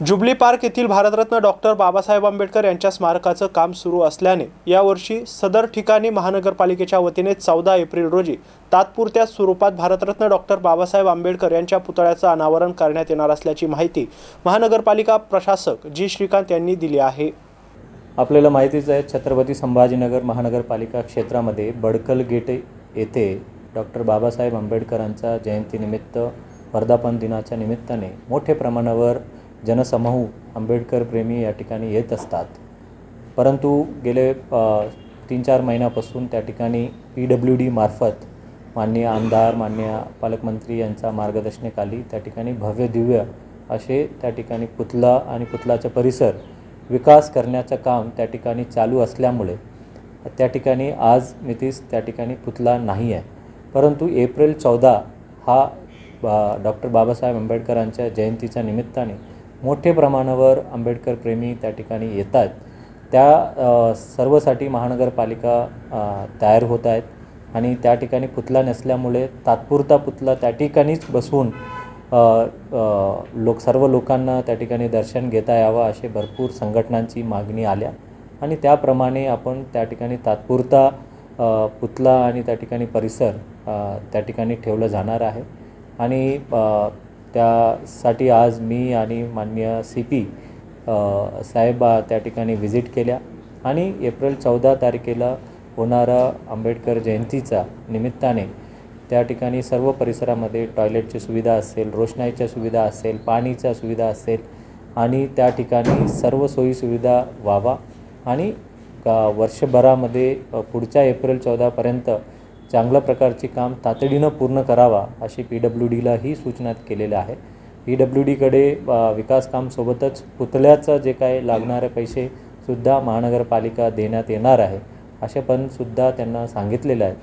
Jubilee park येथील Bharat Ratna doctor Babasaheb Ambedkar यांच्या स्मारकाचं काम सुरू असल्याने यावर्षी सदर ठिकाणी महानगरपालिकेच्या वतीने चौदा एप्रिल रोजी तात्पुरत्या स्वरूपात भारतरत्न डॉक्टर बाबासाहेब आंबेडकर यांच्या पुतळ्याचं अनावरण करण्यात येणार असल्याची माहिती महानगरपालिका प्रशासक जी श्रीकांत यांनी दिली आहे. आपल्याला माहितीच आहे छत्रपती संभाजीनगर महानगरपालिका क्षेत्रामध्ये बडकल गेट येथे डॉक्टर बाबासाहेब आंबेडकरांच्या जयंतीनिमित्त वर्धापन दिनाच्या निमित्ताने मोठ्या प्रमाणावर जनसमूह आंबेडकर प्रेमी या ठिकाणी येत असतात. परंतु गेले तीन चार महिन्यापासून त्या ठिकाणी पी डब्ल्यू डी मार्फत माननीय आमदार माननीय पालकमंत्री यांच्या मार्गदर्शनाखाली त्या ठिकाणी भव्य दिव्य असे त्या ठिकाणी पुतला आणि पुतलाचा परिसर विकास करण्याचं काम त्या ठिकाणी चालू असल्यामुळे त्या ठिकाणी आज मितीस त्या ठिकाणी पुतला नाही आहे परंतु एप्रिल चौदा हा डॉक्टर बाबासाहेब आंबेडकरांच्या जयंतीच्या निमित्ताने मोठ्या प्रमाणावर आंबेडकर प्रेमी त्या ठिकाणी येतात. त्या सर्वसाठी महानगरपालिका तयार होत आहेत आणि त्या ठिकाणी पुतळा नसल्यामुळे तात्पुरता पुतळा त्या ठिकाणीच बसवून लोक सर्व लोकांना त्या ठिकाणी दर्शन घेता यावं असे भरपूर संघटनांची मागणी आल्या. आणि त्याप्रमाणे आपण त्या ठिकाणी तात्पुरता पुतला पुतळा आणि त्या ठिकाणी परिसर त्या ठिकाणी ठेवलं जाणार आहे. आणि त्यासाठी आज मी आणि माननीय सी पी साहेब त्या ठिकाणी व्हिजिट केल्या आणि एप्रिल चौदा तारखेला होणारा आंबेडकर जयंतीचा निमित्ताने त्या ठिकाणी सर्व परिसरामध्ये टॉयलेटची सुविधा असेल रोषणाईच्या सुविधा असेल पाणीच्या सुविधा असेल आणि त्या ठिकाणी सर्व सोयीसुविधा व्हावा आणि वर्षभरामध्ये पुढच्या एप्रिल चौदापर्यंत चांगल्या प्रकारचे काम तातडीनं पूर्ण करावा अशी पी डब्ल्यू डीलाही सूचना केलेल्या आहे पी डब्ल्यू डीकडे विकास कामसोबतच पुतळ्याचं जे काय लागणारे पैसेसुद्धा महानगरपालिका देण्यात येणार आहे असे पण सुद्धा त्यांना सांगितलेलं आहे.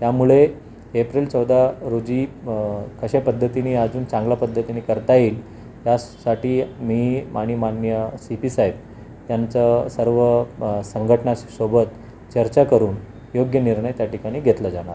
त्यामुळे एप्रिल चौदा रोजी कशा पद्धतीने अजून चांगल्या पद्धतीने करता येईल यासाठी मी आणि मान्य सी पी साहेब यांचं सर्व संघटनासोबत चर्चा करून योग्य निर्णय त्या ठिकाणी घेतला जाणार आहे.